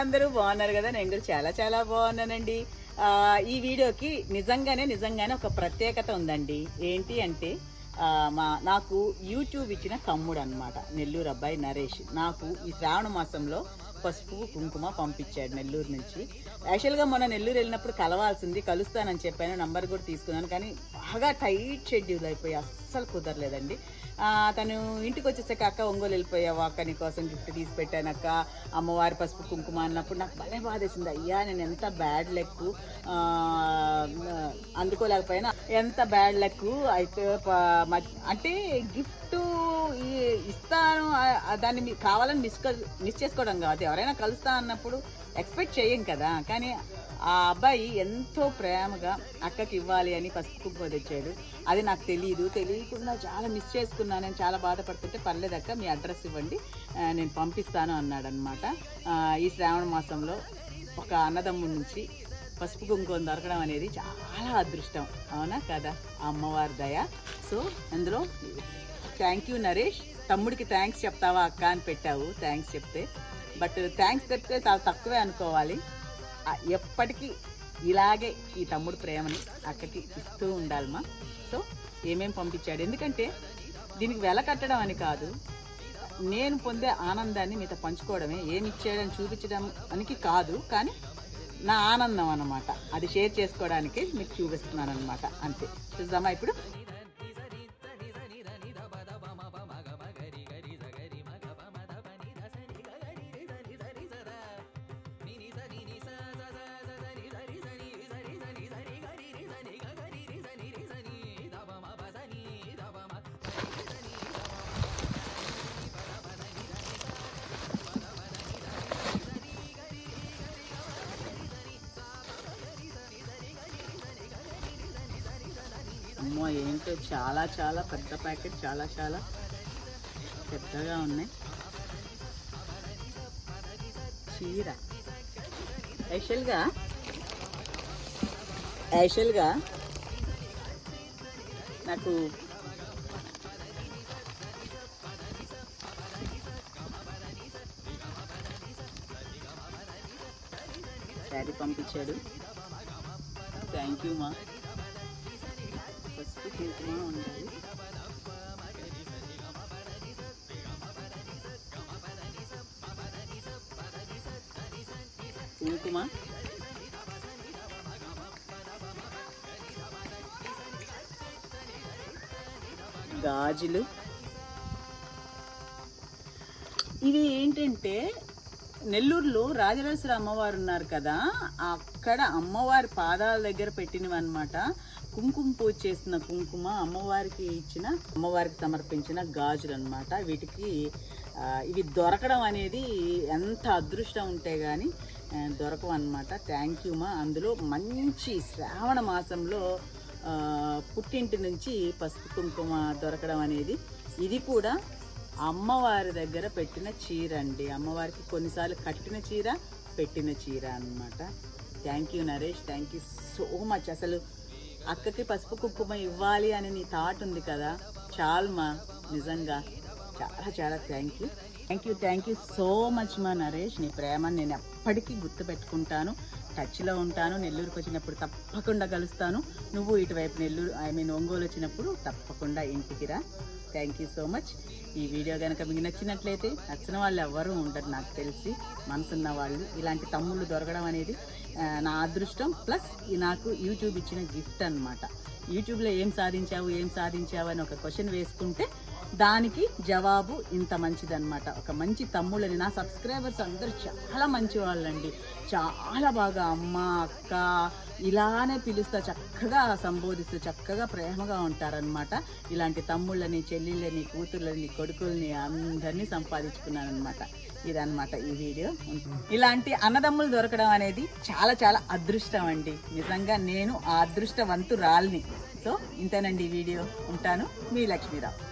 అందరూ? బాగున్నారు కదా? నేను కూడా చాలా చాలా బాగున్నానండి. ఈ వీడియోకి నిజంగానే నిజంగానే ఒక ప్రత్యేకత ఉందండి. ఏంటి అంటే మా నాకు యూట్యూబ్ ఇచ్చిన తమ్ముడు అనమాట నెల్లూరు అబ్బాయి నరేష్. నాకు ఈ శ్రావణ మాసంలో పసుపు కుంకుమ పంపించాడు నెల్లూరు నుంచి. యాక్చువల్గా మొన్న నెల్లూరు వెళ్ళినప్పుడు కలవాల్సింది కలుస్తానని చెప్పాను నంబర్ కూడా తీసుకున్నాను కానీ బాగా టైట్ షెడ్యూల్ అయిపోయి అస్సలు కుదరలేదండి. తను ఇంటికి వచ్చేసాక అక్క ఒంగోలు వెళ్ళిపోయావు అక్క నీ కోసం గిఫ్ట్ తీసి పెట్టానక్క అమ్మవారి పసుపు కుంకుమ అన్నప్పుడు నాకు భలే బాధేసింది. అయ్యా నేను ఎంత బ్యాడ్ లెక్ అందుకోలేకపోయినా ఎంత బ్యాడ్ లెక్ అయితే అంటే గిఫ్ట్ ఇస్తాను దాన్ని మీకు కావాలని మిస్ మిస్ చేసుకోవడం కాదు. ఎవరైనా కలుస్తా అన్నప్పుడు ఎక్స్పెక్ట్ చేయం కదా. కానీ ఆ అబ్బాయి ఎంతో ప్రేమగా అక్కకి ఇవ్వాలి అని పసుపు కుంకుమ తెచ్చాడు. అది నాకు తెలియదు తెలియకుండా చాలా మిస్ చేసుకున్నాను నేను చాలా బాధపడుతుంటే పర్లేదు అక్క మీ అడ్రస్ ఇవ్వండి. నేను పంపిస్తాను అన్నాడు అనమాట ఈ శ్రావణ మాసంలో ఒక అన్నదమ్ముడి నుంచి పసుపు కుంకుమ దొరకడం అనేది చాలా అదృష్టం. అవునా కదా? ఆ అమ్మవారి దయ. సో అందులో థ్యాంక్ యూ నరేష్. తమ్ముడికి థ్యాంక్స్ చెప్తావా అక్క? అని పెట్టావు. థ్యాంక్స్ చెప్తే. బట్ థ్యాంక్స్ చెప్తే చాలా తక్కువే అనుకోవాలి. ఎప్పటికీ ఇలాగే ఈ తమ్ముడు ప్రేమని అక్కకి ఇస్తూ ఉండాలమ్మా. సో ఏమేమి పంపించాడు? ఎందుకంటే దీనికి వెల కట్టడం అని కాదు నేను పొందే ఆనందాన్ని మీతో పంచుకోవడమే. ఏమి ఇచ్చాడని చూపించడం అనికి కాదు కానీ నా ఆనందం అన్నమాట. అది షేర్ చేసుకోవడానికి మీకు చూపిస్తున్నాను అనమాట అంతే. చూద్దామా ఇప్పుడు? అమ్మో ఏంటో చాలా చాలా పెద్ద ప్యాకెట్ చాలా చాలా పెద్దగా ఉన్నాయి. చీర. స్పెషల్గా యాక్చువల్గా నాకు శారీ పంపించాడు. థ్యాంక్ యూ మా పసుపు కుంకుమ ఉండాలి కుంకుమ గాజులు. ఇవి ఏంటంటే నెల్లూరులో రాజరాజేశ్వర అమ్మవారు ఉన్నారు కదా అక్కడ అమ్మవారి పాదాల దగ్గర పెట్టినవి అనమాట కుంకుమ పూజ చేసిన కుంకుమ అమ్మవారికి ఇచ్చిన అమ్మవారికి సమర్పించిన గాజులు అనమాట వీటికి ఇవి దొరకడం అనేది ఎంత అదృష్టం ఉంటే కానీ దొరకవు అనమాట థ్యాంక్ యూ మా. అందులో మంచి శ్రావణ మాసంలో పుట్టింటి నుంచి పసుపు కుంకుమ దొరకడం అనేది ఇది కూడా అమ్మవారి దగ్గర పెట్టిన చీర అండి అమ్మవారికి కొన్నిసార్లు కట్టిన చీర పెట్టిన చీర అన్నమాట. Thank you Naresh. Thank you so much అసలు అక్కకి పసుపు కుంకుమ ఇవ్వాలి అని నీ థాట్ ఉంది కదా? చాల్మా నిజంగా. చాలా చాలా thank you thank you thank you so much మా నరేష్. నీ ప్రేమని నేను ఎప్పటికీ గుర్తుపెట్టుకుంటాను. టచ్లో ఉంటాను నెల్లూరుకి వచ్చినప్పుడు తప్పకుండా కలుస్తాను. నువ్వు ఇటువైపు నెల్లూరు ఐ మీన్ ఒంగోలు వచ్చినప్పుడు తప్పకుండా ఇంటికి రా. Thank you so much. ఈ వీడియో కనుక మీకు నచ్చినట్లయితే నచ్చిన వాళ్ళు ఎవ్వరూ ఉండరు నాకు తెలిసి. మనసున్న వాళ్ళు. ఇలాంటి తమ్ముళ్ళు దొరకడం అనేది నా అదృష్టం. ప్లస్ నాకు యూట్యూబ్ ఇచ్చిన గిఫ్ట్ అనమాట యూట్యూబ్లో ఏం సాధించావు ఏం సాధించావు అని ఒక క్వశ్చన్ వేసుకుంటే దానికి జవాబు ఇంత మంచిదన్నమాట. ఒక మంచి తమ్ముళ్ళని నా సబ్స్క్రైబర్స్ అందరూ చాలా మంచి వాళ్ళండి చాలా బాగా అమ్మ అక్క ఇలానే పిలుస్తా చక్కగా సంబోధిస్తూ చక్కగా ప్రేమగా ఉంటారనమాట ఇలాంటి తమ్ముళ్ళని చెల్లెళ్ళని కూతుర్లని కొడుకుల్ని అందరినీ సంపాదించుకున్నానమాట ఇదనమాట ఈ వీడియో. ఇలాంటి అన్నదమ్ములు దొరకడం అనేది చాలా చాలా అదృష్టం అండి. నిజంగా నేను ఆ అదృష్టవంతురాల్ని. సో ఇంతేనండి ఈ వీడియో. ఉంటాను. మీ లక్ష్మీరావు.